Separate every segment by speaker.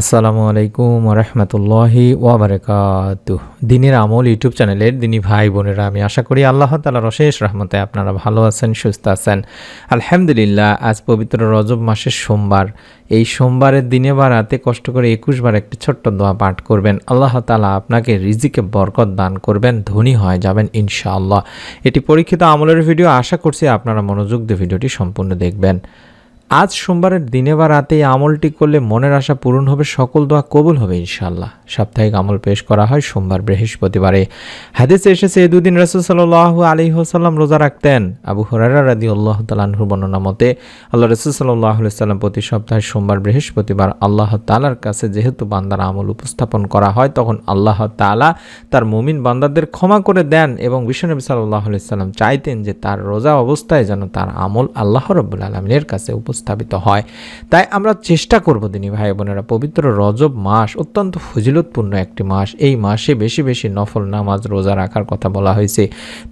Speaker 1: আসসালামু আলাইকুম রহমতুল্লাহি ওয়াবারকাত দিনের আমল ইউটিউব চ্যানেলের দিনী ভাই বোনেরা, আমি আশা করি আল্লাহ তালার অশেষ রহমতে আপনারা ভালো আছেন, সুস্থ আছেন। আলহামদুলিল্লাহ, আজ পবিত্র রজব মাসের সোমবার। এই সোমবারের দিনে বা রাতে কষ্ট করে একুশবার একটি ছোট্ট দোয়া পাঠ করবেন। আল্লাহ তালা আপনাকে রিজিকে বরকত দান করবেন, ধনী হয়ে যাবেন ইনশাআল্লাহ। এটি পরীক্ষিত আমলের ভিডিও, আশা করছি আপনারা মনোযোগ দিয়ে ভিডিওটি সম্পূর্ণ দেখবেন। আজ সোমবারের দিনে বা রাতে আমলটি করলে মনের আশা পূরণ হবে, সকল দোয়া কবুল হবে ইনশাল্লাহ সাপ্তাহিক আমল পেশ করা হয় সোমবার বৃহস্পতিবারে। হাদিসে এসেছে এই দুদিন রসুল সাল্লাহ আলী হোসাল্লাম রোজা রাখতেন। আবু হরারা রাদি আল্লাহ তালাহুর বর্ণনা মতে, আল্লাহ রসুল সাল্লাহ সাল্লাম প্রতি সপ্তাহে সোমবার বৃহস্পতিবার আল্লাহ তালার কাছে যেহেতু বান্দার আমল উপস্থাপন করা হয়, তখন আল্লাহ তালা তার মুমিন বান্দাদের ক্ষমা করে দেন এবং বিশ্বনবী সাল্লাহ সাল্লাম চাইতেন যে তার রোজা অবস্থায় যেন তার আমল আল্লাহ রব্বুল আলমিনের কাছে উপস্থাপিত হয়। তাই আমরা চেষ্টা করব দিনী ভাই বোনেরা, পবিত্র রজব মাস অত্যন্ত ফজিলতপূর্ণ একটি মাস। এই মাসে বেশি বেশি নফল নামাজ রোজা রাখার কথা বলা হয়েছে।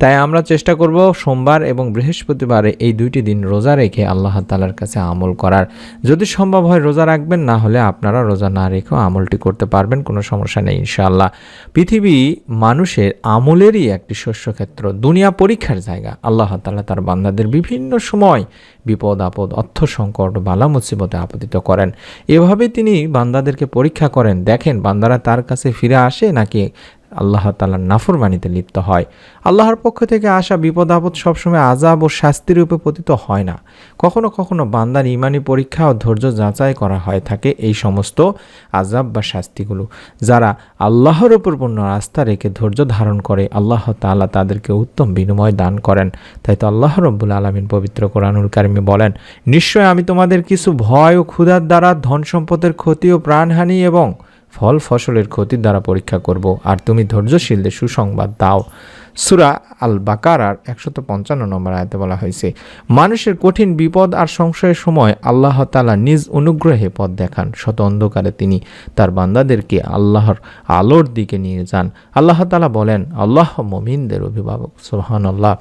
Speaker 1: তাই আমরা চেষ্টা করব সোমবার এবং বৃহস্পতিবারে এই দুইটি দিন রোজা রেখে আল্লাহ তালার কাছে আমল করার। যদি সম্ভব হয় রোজা রাখবেন, না হলে আপনারা রোজা না রেখেও আমলটি করতে পারবেন, কোনো সমস্যা নেই ইনশাআল্লাহ। পৃথিবী মানুষের আমলেরই একটি শস্যক্ষেত্র, দুনিয়া পরীক্ষার জায়গা। আল্লাহ তালা তার বান্দাদের বিভিন্ন সময় বিপদ, আপদ, অর্থ সংকট, বালা মুসিবতে আপতিত করেন। এভাবে তিনি বান্দাদেরকে পরীক্ষা করেন। দেখেন, বান্দারা তার কাছে ফিরে আসে নাকি আল্লাহ তালার নাফরমানিতে লিপ্ত হয়। আল্লাহর পক্ষ থেকে আসা বিপদ আপদ সবসময় আজাব ও শাস্তির রূপে পতিত হয় না। কখনো কখনো বান্দার ইমানি পরীক্ষা ও ধৈর্য যাচাই করা হয় থাকে এই সমস্ত আজাব বা শাস্তিগুলো। যারা আল্লাহর উপর পূর্ণ আস্থা রেখে ধৈর্য ধারণ করে, আল্লাহ তাআলা তাদেরকে উত্তম বিনিময় দান করেন। তাই তো আল্লাহ রব্বুল আলমিন পবিত্র কোরআনুল কারিমে বলেন, নিশ্চয় আমি তোমাদের কিছু ভয় ও ক্ষুধার দ্বারা ধন সম্পদের ক্ষতি ও প্রাণহানি এবং ফল ফসলের ক্ষতির দ্বারা পরীক্ষা করব, আর তুমি ধৈর্যশীলদের সুসংবাদ দাও। সুরা আল বাকারার একশত পঞ্চান্ন নম্বর আয়তে বলা হয়েছে, মানুষের কঠিন বিপদ আর সংশয়ের সময় আল্লাহ তালা নিজ অনুগ্রহে পথ দেখান। শত অন্ধকারে তিনি তার বান্দাদেরকে আল্লাহর আলোর দিকে নিয়ে যান। আল্লাহ তালা বলেন, আল্লাহ মমিনদের অভিভাবক। সোহান আল্লাহ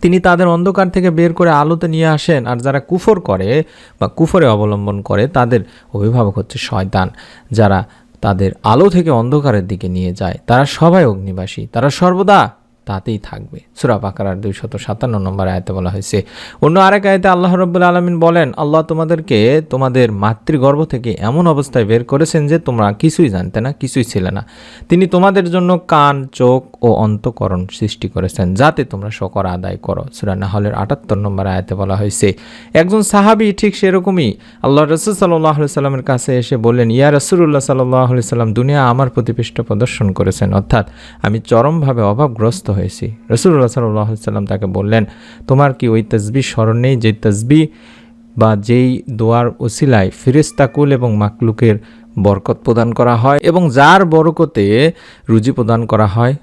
Speaker 1: তিনি তাদের অন্ধকার থেকে বের করে আলোতে নিয়ে আসেন, আর যারা কুফর করে বা কুফরে অবলম্বন করে, তাদের অভিভাবক হচ্ছে শয়তান। যারা তাদের আলো থেকে অন্ধকারের দিকে নিয়ে যায়, তারা সবাই অগ্নিবাসী, তারা সর্বদা তাতেই থাকবে। সুরা বাকারার দুইশত সাতান্ন নম্বর আয়তে বলা হয়েছে, অন্য আরেক আয়তে আল্লাহ রব্বুল আলমিন বলেন, আল্লাহ তোমাদেরকে তোমাদের মাতৃগর্ভ থেকে এমন অবস্থায় বের করেছেন যে তোমরা কিছুই জানতে না, কিছুই ছিলে না। তিনি তোমাদের জন্য কান, চোখ ও অন্তকরণ সৃষ্টি করেছেন, যাতে তোমরা শকর আদায় করো। সুরা নাহলের আটাত্তর নম্বর আয়তে বলা হয়েছে, একজন সাহাবি ঠিক সেরকমই আল্লাহ রসুল সাল্লাহ সাল্লামের কাছে এসে বললেন, ইয়া রসুল্লাহ সাল্লাহ সাল্লাম দুনিয়া আমার প্রতিপৃষ্ট প্রদর্শন করেছেন, অর্থাৎ আমি চরমভাবে অভাবগ্রস্ত হয়েছি। রসুল্লাহ সাল্লাহ সাল্লাম তাকে বললেন, তোমার কি ওই তসবি স্মরণ নেই? যে তসবি বা যেই দোয়ার ওসিলায় ফিরিস্তাকুল এবং মাকলুকের বরকত প্রদান করা হয় এবং যার বরকতে রুজি প্রদান করা হয়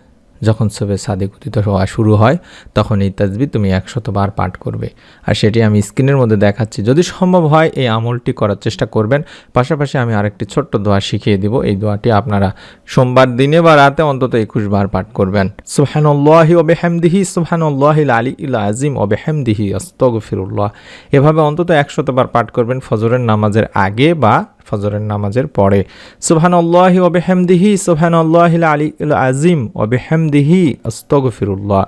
Speaker 1: যখন সবে সাদে গতিত হওয়া শুরু হয় তখন এই তাজবি তুমি একশতবার পাঠ করবে। আর সেটি আমি স্ক্রিনের মধ্যে দেখাচ্ছি। যদি সম্ভব হয়, এই আমলটি করার চেষ্টা করবেন। পাশাপাশি আমি আরেকটি ছোট্ট দোয়া শিখিয়ে দিব। এই দোয়াটি আপনারা সোমবার দিনে বা রাতে অন্তত একুশ বার পাঠ করবেন। সুহানুল্লাহি ওবে হেমদিহি সুহানুল্লাহিল আলী ইল আজিম ওবে হেমদিহি অস্তগফিরুল্লাহ এভাবে অন্তত একশতবার পাঠ করবেন ফজরের নামাজের আগে বা ফজরের নামাজের পরে। সুবহান আল্লাহি ওবেহেমদিহি সুবহান আল্লাহিল আলী আজিম ওবেহেমদিহি আস্তগফিরুল্লাহ।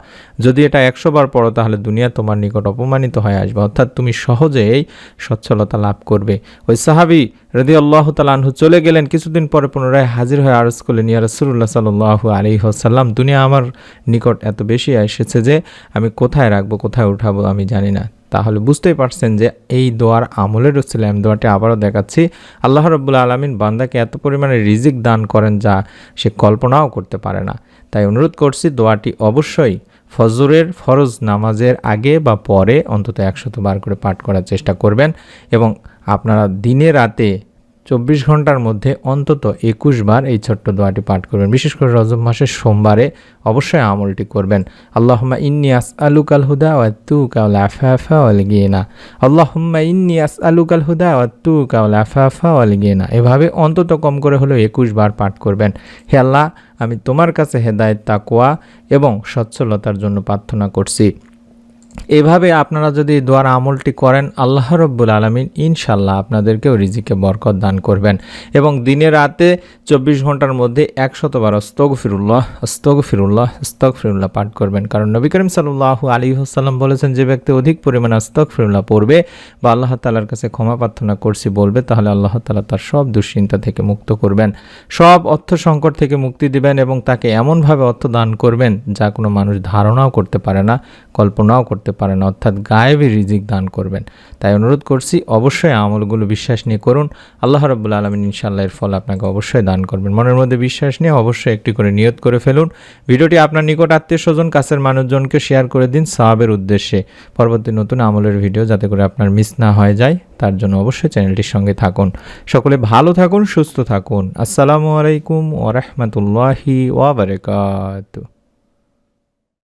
Speaker 1: যদি এটা একশো বার পড়ো, তাহলে দুনিয়া তোমার নিকট অপমানিত হয়ে আসবে। অর্থাৎ তুমি সহজেই সচ্ছলতা লাভ করবে। ওই সাহাবি রদি আল্লাহ তালাহু চলে গেলেন কিছুদিন পরে পুনরায় হাজির হয়ে আরজ করলেন, ইয়া রসুল্লাহ সাল্লাহু আলী হাসাল্লাম দুনিয়া আমার নিকট এত বেশি এসেছে যে আমি কোথায় রাখব, কোথায় উঠাবো আমি জানি না। তাহলে বুঝতেই পারছেন যে এই দোয়ার আমলের রসুল আমি দোয়াটি আবারও দেখাচ্ছি। আল্লাহ রব্বুল আলমিন বান্দাকে এত পরিমাণে রিজিক দান করেন যা সে কল্পনাও করতে পারে না। তাই অনুরোধ করছি দোয়াটি অবশ্যই ফজরের ফরজ নামাজের আগে বা পরে অন্তত একশত বার করে পাঠ করার চেষ্টা করবেন এবং আপনারা দিনে রাতে চব্বিশ ঘণ্টার মধ্যে অন্তত একুশ বার এই ছোট্ট দোয়াটি পাঠ করবেন। বিশেষ করে রজব মাসের সোমবারে অবশ্যই আমলটি করবেন। আল্লাহম্মা ইন্নি আস আলুকাল হুদা ও তু কাউল আফাফা ওয়াল গিয়েনা আল্লাহম্মা ইন্নি আস আলুকাল হুদা ও তু কাউল আফাফা ওয়াল গিয়েনা এভাবে অন্তত কম করে হলেও একুশ বার পাঠ করবেন। হে আল্লাহ, আমি তোমার কাছে হেদায়ত তাকোয়া এবং সচ্ছলতার জন্য প্রার্থনা করছি। এভাবে আপনারা যদি দোয়ার আমলটি করেন, আল্লাহ রব্বুল আলমিন ইনশাল্লাহ আপনাদেরকেও রিজিকে বরকত দান করবেন। এবং দিনে রাতে চব্বিশ ঘণ্টার মধ্যে একশতবার অস্তগ ফিরুল্লাহ অস্তগ ফিরুল্লাহ অস্তগ ফিরুল্লাহ পাঠ করবেন। কারণ নবী করিম সাল্লাহ আলী হাসাল্লাম বলেছেন, যে ব্যক্তি অধিক পরিমাণে অস্তগ ফিরুল্লাহ পড়বে বা আল্লাহ তালার কাছে ক্ষমা প্রার্থনা করছি বলবে, তাহলে আল্লাহ তালা তার সব দুশ্চিন্তা থেকে মুক্ত করবেন। সব অর্থ সংকট থেকে মুক্তি দিবেন এবং তাকে এমনভাবে অর্থ দান করবেন যা কোনো মানুষ ধারণাও করতে পারে না, কল্পনাও করতে পারে না অর্থাৎ গায়েবী রিজিক দান করবেন। তাই অনুরোধ করছি, অবশ্যই আমলগুলো বিশ্বাস নিয়ে করুন। আল্লাহ রব্বুল আলমিন ইনশাল্লাহ এর ফল আপনাকে অবশ্যই দান করবেন। মনের মধ্যে বিশ্বাস নিয়ে অবশ্যই একটি করে নিয়ত করে ফেলুন। ভিডিওটি আপনার নিকট আত্মীয় স্বজন, কাছের মানুষজনকে শেয়ার করে দিন সাহাবের উদ্দেশ্যে। পরবর্তী নতুন আমলের ভিডিও যাতে করে আপনার মিস না হয়ে যায়, তার জন্য অবশ্যই চ্যানেলটির সঙ্গে থাকুন। সকলে ভালো থাকুন, সুস্থ থাকুন। আসসালামু আলাইকুম ওরহমতুল্লাহি ওয়াবারকাত